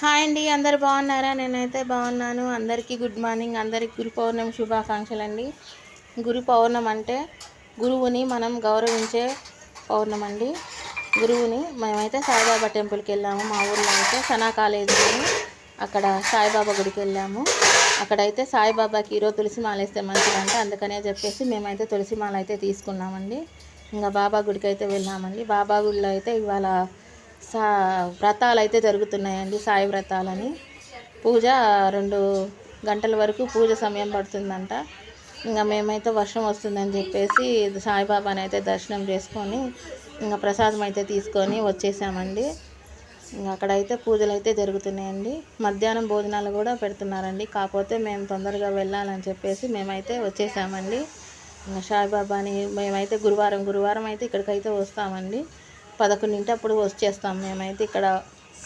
Hi అండి అందరు బాగున్నారా? నేనైతే బాగున్నాను. అందరికీ గుడ్ మార్నింగ్ అందరికి గురు పౌర్ణమి శుభాకాంక్షలు అండి గురు పౌర్ణమి అంటే గురువుని మనం గౌరవించే పౌర్ణమి అండి గురువుని మేమైతే సాయిబాబా టెంపుల్కి వెళ్ళాము. మా ఊర్లో అయితే సనా కాలేజీని అక్కడ సాయిబాబా గుడికి వెళ్ళాము. అక్కడైతే సాయిబాబాకి ఈరోజు తులసి మాల వేస్తే మంచిదంట. అందుకనే చెప్పేసి మేమైతే తులసి మాల అయితే తీసుకున్నామండి. ఇంకా బాబా గుడికి అయితే వెళ్ళామండి. బాబా గుడిలో అయితే ఇవాళ సా వ్రతాలు అయితే జరుగుతున్నాయండి సాయి వ్రతాలని. పూజ రెండు గంటల వరకు పూజ సమయం పడుతుందంట. ఇంకా మేమైతే వర్షం వస్తుందని చెప్పేసి సాయిబాబాని అయితే దర్శనం చేసుకొని ఇంకా ప్రసాదం అయితే తీసుకొని వచ్చేసామండి. ఇంకా అక్కడైతే పూజలు అయితే జరుగుతున్నాయండి. మధ్యాహ్నం భోజనాలు కూడా పెడుతున్నారండి. కాకపోతే మేము తొందరగా వెళ్ళాలని చెప్పేసి మేమైతే వచ్చేసామండి. ఇంకా సాయిబాబాని మేమైతే గురువారం గురువారం అయితే ఇక్కడికైతే వస్తామండి. పదకొండింటి అప్పుడు వచ్చేస్తాం మేమైతే ఇక్కడ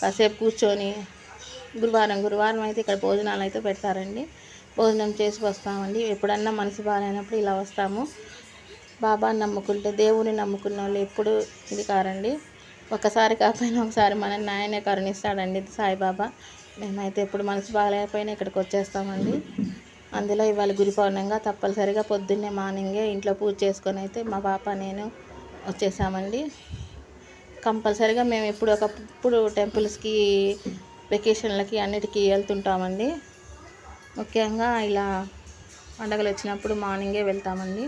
కాసేపు కూర్చొని గురువారం గురువారం అయితే ఇక్కడ భోజనాలు అయితే పెడతారండి. భోజనం చేసి వస్తామండి. ఎప్పుడన్నా మనసు బాగాలేనప్పుడు ఇలా వస్తాము. బాబా నమ్ముకుంటే దేవుని నమ్ముకున్న వాళ్ళు ఎప్పుడు ఇది కారండి. ఒకసారి కాకపోయినా ఒకసారి మన నాయనే కరుణిస్తాడండి సాయిబాబా. మేమైతే ఎప్పుడు మనసు బాగాలేకపోయినా ఇక్కడికి వచ్చేస్తామండి. అందులో ఇవాళ గురి పౌర్ణంగా తప్పనిసరిగా పొద్దున్నే మార్నింగే ఇంట్లో పూజ చేసుకొని అయితే మా పాప నేను వచ్చేసామండి. కంపల్సరీగా మేము ఎప్పుడు ఒకప్పుడు టెంపుల్స్కి వెకేషన్లకి అన్నిటికీ వెళ్తుంటామండి. ముఖ్యంగా ఇలా పండగలు వచ్చినప్పుడు మార్నింగే వెళ్తామండి.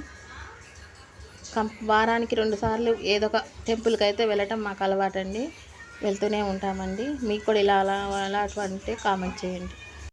కం వారానికి రెండుసార్లు ఏదో ఒక టెంపుల్కి అయితే వెళ్ళటం మాకు అలవాటండి. వెళ్తూనే ఉంటామండి. మీకు కూడా ఇలా అలా అలా అంటే కామెంట్ చేయండి.